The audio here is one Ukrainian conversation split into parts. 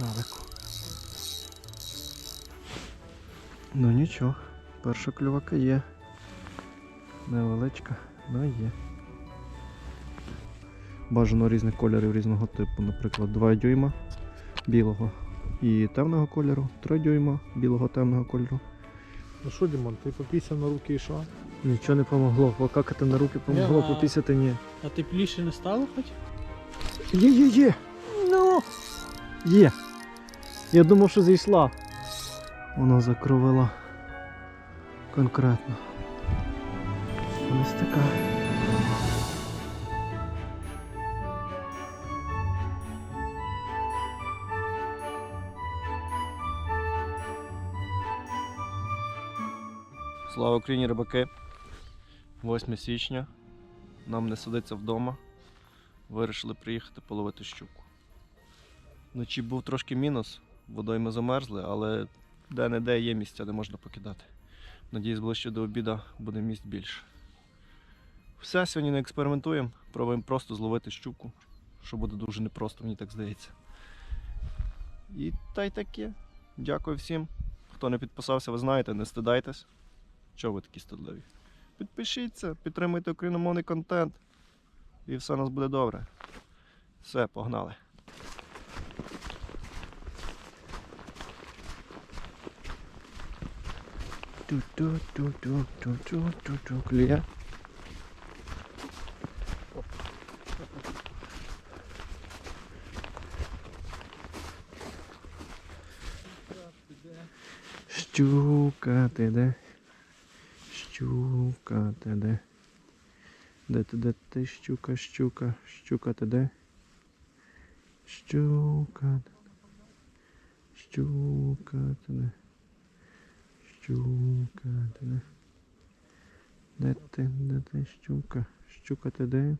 Далеко. Ну нічого, перша клювака є. Невеличка, але є. Бажано різних кольорів різного типу, наприклад, 2 дюйма білого і темного кольору, 3 дюйма білого темного кольору. Ну що, Дімон, ти попісяв на руки і що? Нічого не помогло, покакати на руки помогло, попісяти ні. А тепліше не стало хоч? Є, є, є! Ну! Є! Я думав, що зійшла. Вона закровила конкретно. Ось така. Слава Україні, рибаки! 8 січня. Нам не сидиться вдома. Вирішили приїхати половити щуку. Вночі був трошки мінус, водою ми замерзли, але де-не-де є місця, де можна покидати. Надіюсь, ближче до обіду буде місць більше. Все, сьогодні не експериментуємо, пробуємо просто зловити щуку, що буде дуже непросто, мені так здається. І та й таке. Дякую всім. Хто не підписався, ви знаєте, не стидайтесь. Чого ви такі стидливі? Підпишіться, підтримуйте україномовний контент. І все у нас буде добре. Все, погнали. Ту-ту-ту-ту-ту-ту-ту-ту. Щука ти де? Щука ти де? Де ти, де ти, щука, щука, щука ти де? Щука. Щука ти де? Щука ти де? Де ти, де ти, щука? Щука ти де?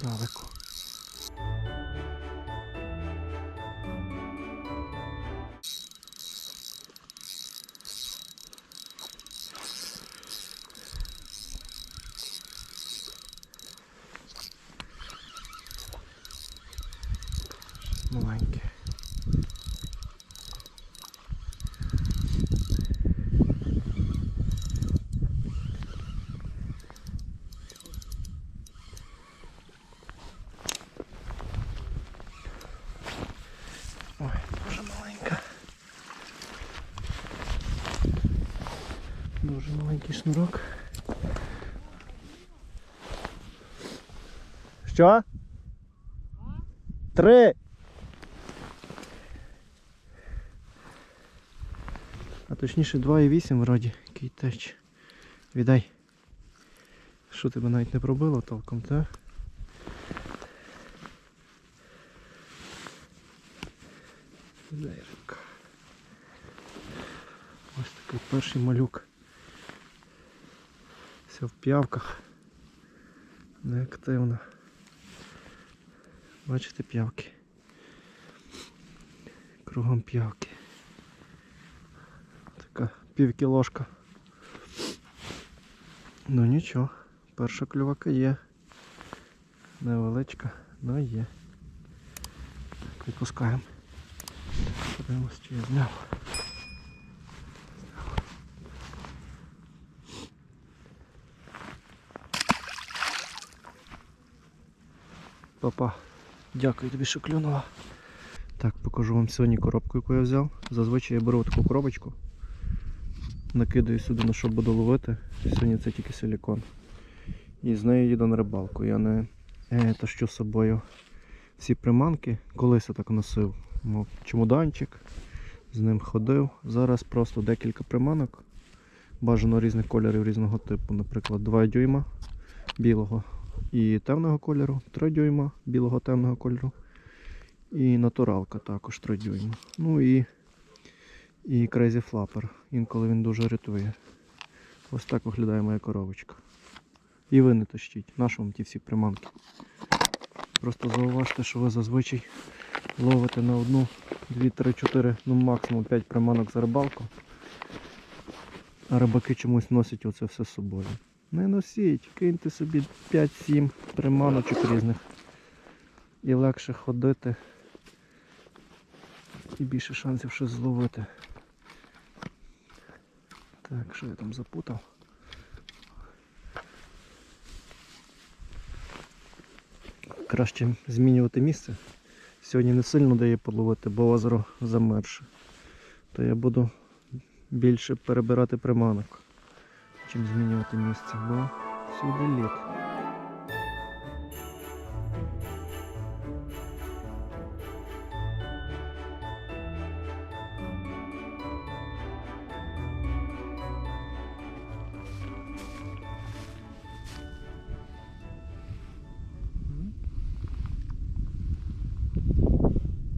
Далеко. Маленьке. Ой, дуже маленька. Дуже маленький шнурок. Що? Три. А точніше 2,8 вроді, який теч. Віддай. Що тебе навіть не пробило толком, так? Ось такий перший малюк. Все в п'явках. Неактивно. Бачите п'явки. Кругом п'явки. Така півкілошка. Ну нічого, перша клювака є. Невеличка, але є. Так, відпускаємо. Подивимось, чи я зняв. Папа, дякую тобі, що клюнула. Так, покажу вам сьогодні коробку, яку я взяв. Зазвичай я беру таку коробочку, накидаю сюди, на що буду ловити. Сьогодні це тільки силікон. І з нею їду на рибалку. Я не е, тащу з собою всі приманки. Колись я так носив. Мав чемоданчик, з ним ходив. Зараз просто декілька приманок. Бажано різних кольорів різного типу. Наприклад, 2 дюйма білого і темного кольору, 3 дюйма білого темного кольору. І натуралка також 3 дюйма. Ну і, і Crazy Flapper. Інколи він дуже рятує. Ось так виглядає моя коробочка. І ви не тащіть. Нащо вам ті всі приманки? Просто зауважте, що ви зазвичай ловите на одну, дві, три, чотири, ну максимум 5 приманок за рибалку. А рибаки чомусь носять оце все з собою. Не носіть, киньте собі 5-7 приманочок різних. І легше ходити. І більше шансів щось зловити. Так, що я там запутав? Краще змінювати місце. Сьогодні не сильно дає половити, бо озеро замерше. То я буду більше перебирати приманок, чим змінювати місце, бо всюди лід.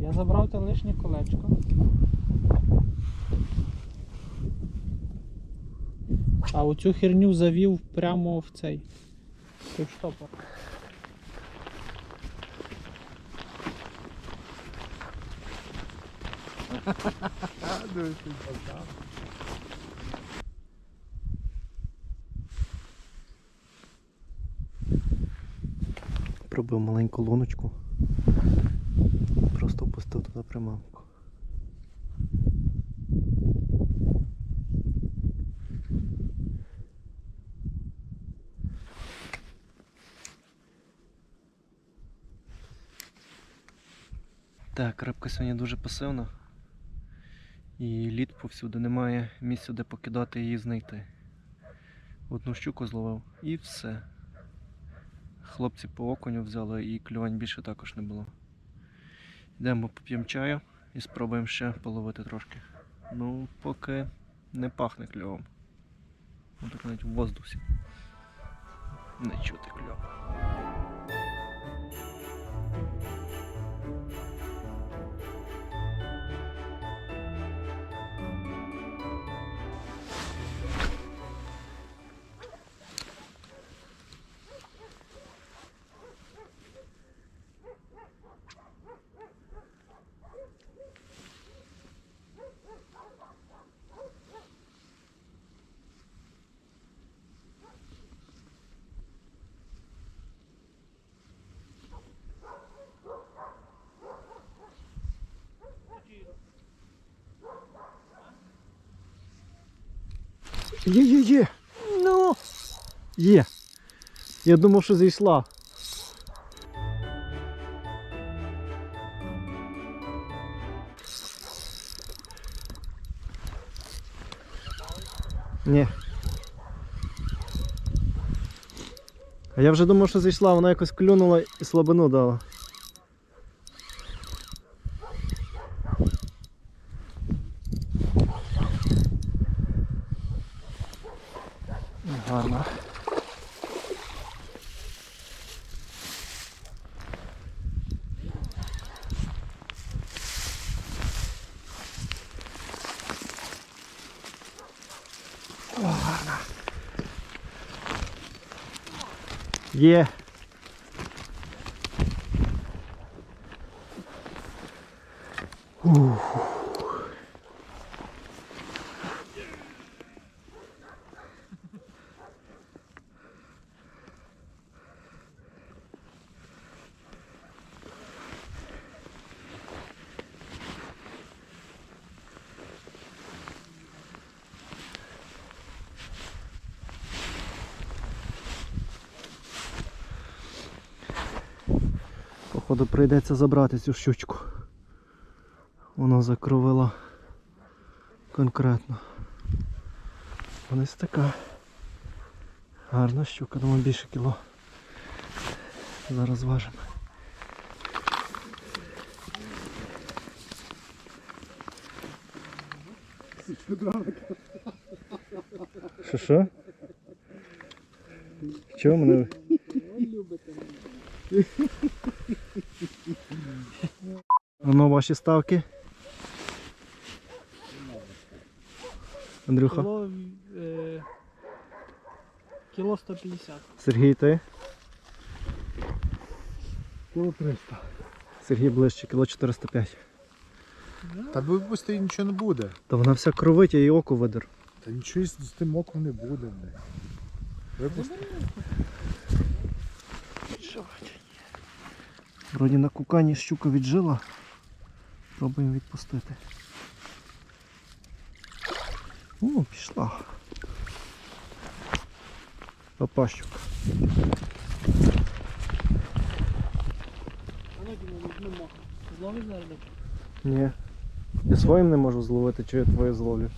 Я забрав те лишнє колечко. Оцю херню завів прямо в цей. в штопор. Пробив маленьку луночку. Просто опустив туди приманку. Так, рибка сьогодні дуже пасивна. І лід повсюди немає місця, де покидати її знайти. Одну щуку зловив і все. Хлопці по окуню взяли і клювань більше також не було. Йдемо поп'ємо чаю і спробуємо ще половити трошки. Ну, поки не пахне кльовом. Так навіть в воздусі. Не чути кльов. Є, є, є. Ну. Є. Я думав, що зійшла. Ні. А я вже думав, що зійшла, вона якось клюнула і слабину дала. О. Є. Ух. Походу прийдеться забрати цю щучку. Вона закровила конкретно. Ось така. Гарна щука, думаю більше кіло. Зараз важимо. Що що? Чого мене? Ну, ваші ставки. Андрюха. Кіло, е, Кіло 150. Сергій, ти? Кіло 300. Сергій ближче, кіло 405. Та випусти нічого не буде. Та вона вся кровить, я її око видер. Та нічого з з тим оком не буде. бля. Випусти. Вроді на кукані щука віджила. Пробуємо відпустити. О, пішла. Опа, щука. Воно Діма, візьми мох. Зловиш зараз? Ні. Я своїм не можу зловити, чи я твоє зловлю.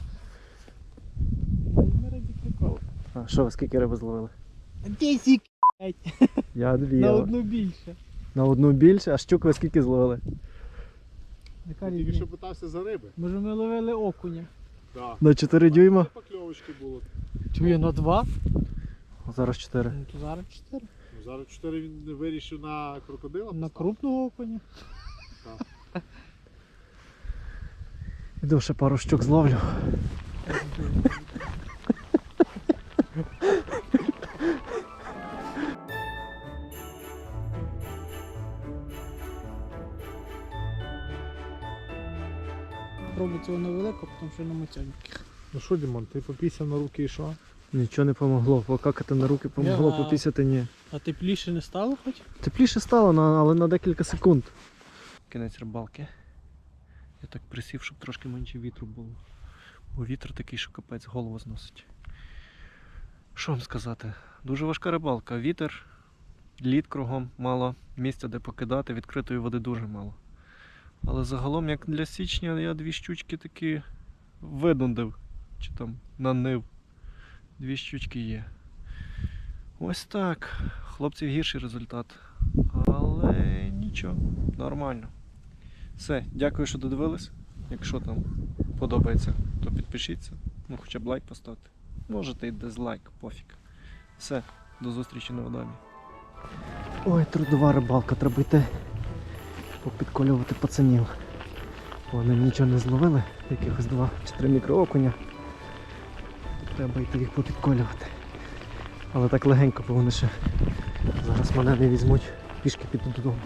А що, ви скільки риби зловили? Десік, Я дві. на одну більше. На одну більше, а щук ви скільки зловили? Яка Тільки що різниця? питався за риби. Може ми ловили окуня. Так. На 4 дюйма? Покльовочки було. Чує на два? Зараз 4. Ну то зараз чотири. Ну, Зараз 4 він вирішив на крокодила. На поставити. крупного окуня. Іду ще пару щук зловлю. Пробуй цього невелико, тому що на мацьоньких. Ну що, Дімон, ти попісяв на руки і що? Нічого не помогло. Покакати на руки помогло, Я- попісяти ні. А тепліше не стало хоч? Тепліше стало, на- але на декілька секунд. Кінець рибалки. Я так присів, щоб трошки менше вітру було. Бо вітер такий, що капець голову зносить. Що вам сказати? Дуже важка рибалка. Вітер, лід кругом мало, місця де покидати, відкритої води дуже мало. Але загалом, як для січня, я дві щучки такі видундив, чи там нанив. Дві щучки є. Ось так. Хлопців гірший результат. Але нічого, нормально. Все, дякую, що додивились. Якщо там подобається, то підпишіться. Ну хоча б лайк поставте. Можете і дизлайк, пофіг. Все, до зустрічі на водомі. Ой, трудова рибалка, треба йти попідколювати пацанів. Вони нічого не зловили, якихось два чи три мікроокуня. Треба йти їх попідколювати. Але так легенько, бо вони ще зараз мене не візьмуть, пішки піду додому.